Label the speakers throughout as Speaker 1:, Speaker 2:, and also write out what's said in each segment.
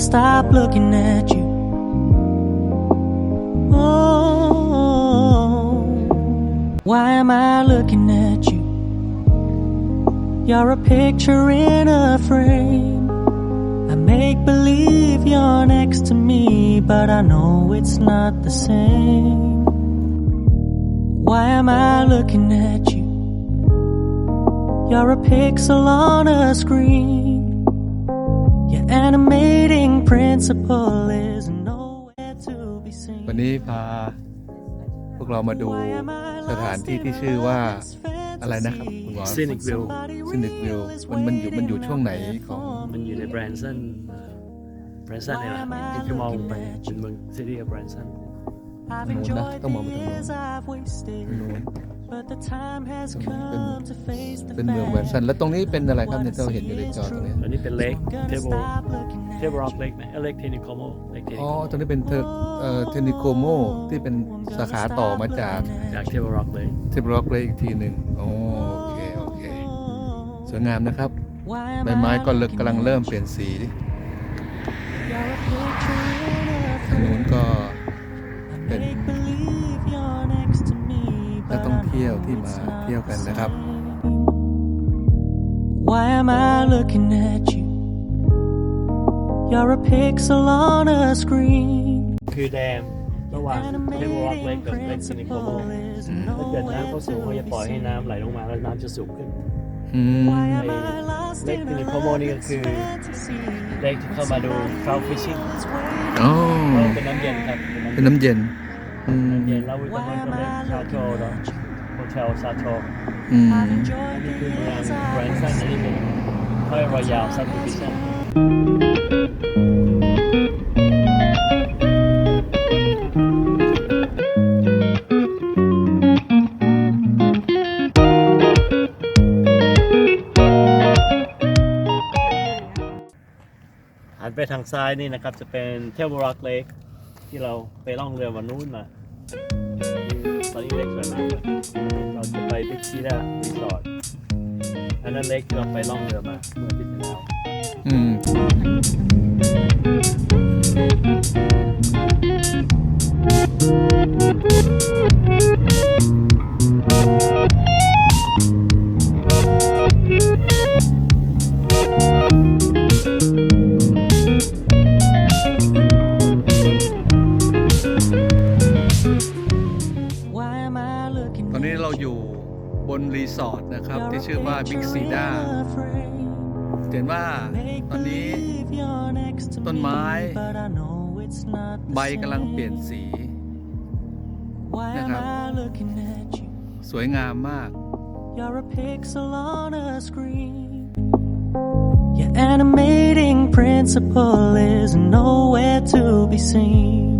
Speaker 1: Stop looking at you. Oh, why am I looking at you? You're a picture in a frame. I make believe you're next to me, but I know it's not the same. Why am I looking at you? You're a pixel on a screen. Your animating principle is nowhere to be seen.
Speaker 2: วันนี้พาพวกเรามาดู
Speaker 1: Why am I
Speaker 2: สถาน
Speaker 1: lost
Speaker 2: ที่
Speaker 1: in
Speaker 2: ที่
Speaker 1: a
Speaker 2: ชื่อว่า
Speaker 1: loveless
Speaker 2: อะไรนะครับคุณหมอ
Speaker 1: fantasy
Speaker 3: Scenic View
Speaker 1: when somebody
Speaker 2: ซินิกวิว
Speaker 1: real is
Speaker 2: มันมันอยู่มันอยู่ช่วงไหน
Speaker 1: waiting
Speaker 2: ของ
Speaker 1: out
Speaker 3: มันอยู่ในแบรนซันแบรนซันเนี่ยแหละที่จะมองไปเป็นเมืองซิตี้แบรนซัน
Speaker 1: I've
Speaker 2: ตรงนู้นนะ
Speaker 1: enjoyed
Speaker 2: ต้องม
Speaker 1: the
Speaker 2: องไปตรงนู้น
Speaker 1: years I've
Speaker 2: ตรง
Speaker 1: wasted
Speaker 2: นู้ น
Speaker 1: But the time has
Speaker 2: ตรงนี้
Speaker 1: come to face the
Speaker 2: เป็นเมืองแวนซันแล้วตรงนี้เป็นอะไรครับเนี่ยเราเห็นอยู่ในจอตรงนี้
Speaker 3: อันนี้เป็นเลกเทเบิล
Speaker 1: looking
Speaker 3: เทเบิลร็อกเลกไหมเลกเทนิโคโมเลกเทนิ
Speaker 2: อ๋อ
Speaker 3: โค
Speaker 2: ตรงนี้เป็นเทอร์เอ่อเทนิโคโมที่เป็นสาขาต่อมาจาก
Speaker 3: จากเทเบิลร็อกเลย
Speaker 2: เทปร็อกเลยอีกทีหนึ่งโอโอเคโอเคสวยงามนะครับใบไม้ก็เลิกกำลังเริ่มเปลี่ยนสี ท่องเที่ยวที่มาเที่ยวกันนะครับ
Speaker 1: Why am I looking at you? You're a pixel on a screen.
Speaker 3: คือแดมระหว่างเทเบิลร็อกเลกกับเลกเทนิโคโมถ้าเกิดน้ำเขาสูงเขาจะปล่อยให้น้ำไหลลงมาแล้วน้ำจะสูงขึ้น
Speaker 2: อืม
Speaker 1: Why am I lost
Speaker 3: Lake
Speaker 1: in a
Speaker 3: Tinicomo นี่ก็คือ
Speaker 1: fantasy?
Speaker 3: เลกที่เข้ามาดูคราวฟิชชิ่ง
Speaker 2: อ๋อ
Speaker 3: เป็นน้ำเย็นครับ
Speaker 2: เป็นน้ำเย็นอืม
Speaker 3: น้ำเย็นแล้ววิตามินก็เรียกชาโทเนาะ โฮเทลชาโท
Speaker 2: อืม
Speaker 1: I've enjoyed
Speaker 3: นี่
Speaker 1: the
Speaker 3: คือเมือง
Speaker 1: years
Speaker 3: แบรน
Speaker 1: I've
Speaker 3: ซันอันนี้เป็นค่อยรอยาวซับดิวิชั่นหันไปทางซ้ายนี่นะครับ จะเป็นเทเบิลร็อกเลกที่เราไปล่องเรือวันนู้นมาต อนนี้เล็กสวยมากเลยเราจะไปพิกซีดารีสอร์ทอันนั้นเล็กที่เราไปล่องเรือมาเมื่ออาทิตย์ที่แล้ว
Speaker 2: อืม อนนี้เราอยู่บนรีสอร์ทนะครับ ที่ชื่อว่าบิ๊กซีดาเห็นว่าตอนนี้ต้นไม้ ใบกำลังเปลี่ยนสีนะครับ สวยงามมาก
Speaker 1: You're a pixel on a screen. Your animating principle is nowhere to be seen.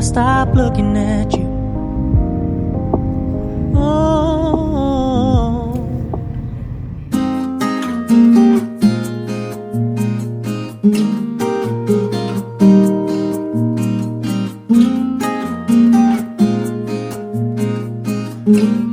Speaker 1: gonna stop looking at you. Oh. Mm-hmm.